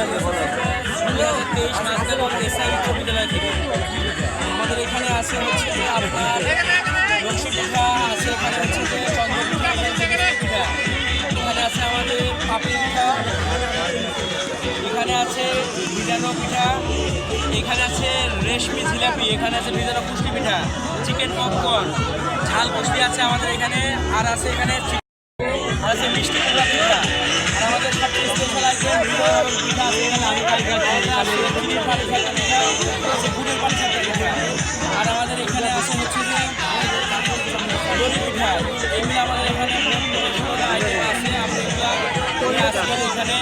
দুই হাজার তেইশ নাজদাল এসআই উচ্চ বিদ্যালয় থেকে আমাদের এখানে আছে হচ্ছে যে আপনার লক্ষ্মী পিঠা আছে এখানে হচ্ছে যে পিঠা এখানে আছে আমাদের পাপড়ি পিঠা এখানে আছে ভিজানো পিঠা এখানে আছে রেশমি জিলাপি এখানে আছে ভিজানো পুষ্টি পিঠা চিকেন পপকর্ন ঝাল পুষ্টি আছে আমাদের এখানে আর আছে এখানে আর আছে মিষ্টি পিঠা এগুলো আমাদের এখানে আইটেম আছে আমরা এখানে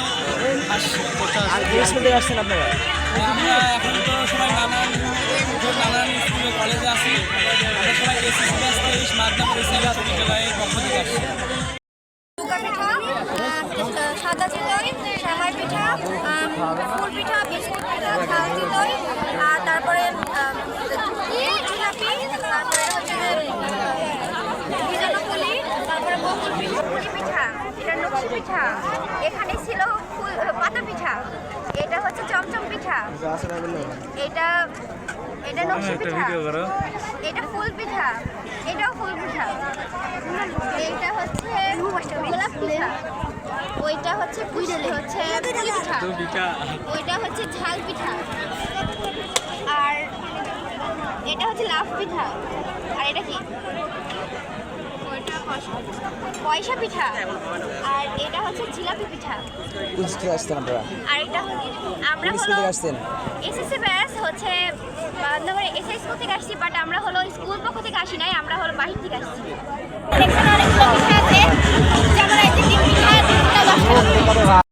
কলেজে আছি আমরা সবাই সাদা চিতই সেমাই পিঠা ফুল পিঠা বিস্কুট পিঠা ঝাল চিতই আর তারপরে আম, জিলাপি তারপরে হচ্ছে যে, আহ, ভিজানো পুলি তারপরে বকুল পিঠা পুলি পিঠা এটা নকশি পিঠা। এখানে ছিল ফুল পাতা পিঠা। এটা হচ্ছে চমচম পিঠা। এটা এটা নকশি পিঠা। এটা ফুল পিঠা। এটাও ফুল পিঠা। এইটা হচ্ছে গোলাপ পিঠা। ওইটা হচ্ছে পুষ্টি হচ্ছে পিঠা। ওইটা হচ্ছে ঝাল পিঠা। আর এটা হচ্ছে লাভ পিঠা। আর এটা কি? পয়সা পিঠা। আর এটা হচ্ছে জিলাপি পিঠা। কোন স্কুলে আসতেন আপনারা আর এটা আমরা স্কুল আসতেন। এসএসসি ব্যাস হচ্ছে বান্ধবের এসএস স্কুল থেকে আসছি বাট আমরা হলো স্কুল পক্ষ থেকে আসি নাই আমরা হলো বাহির থেকে আসছি। সেখানে অনেকগুলো পিঠা আছে যেমন আছে পিঠা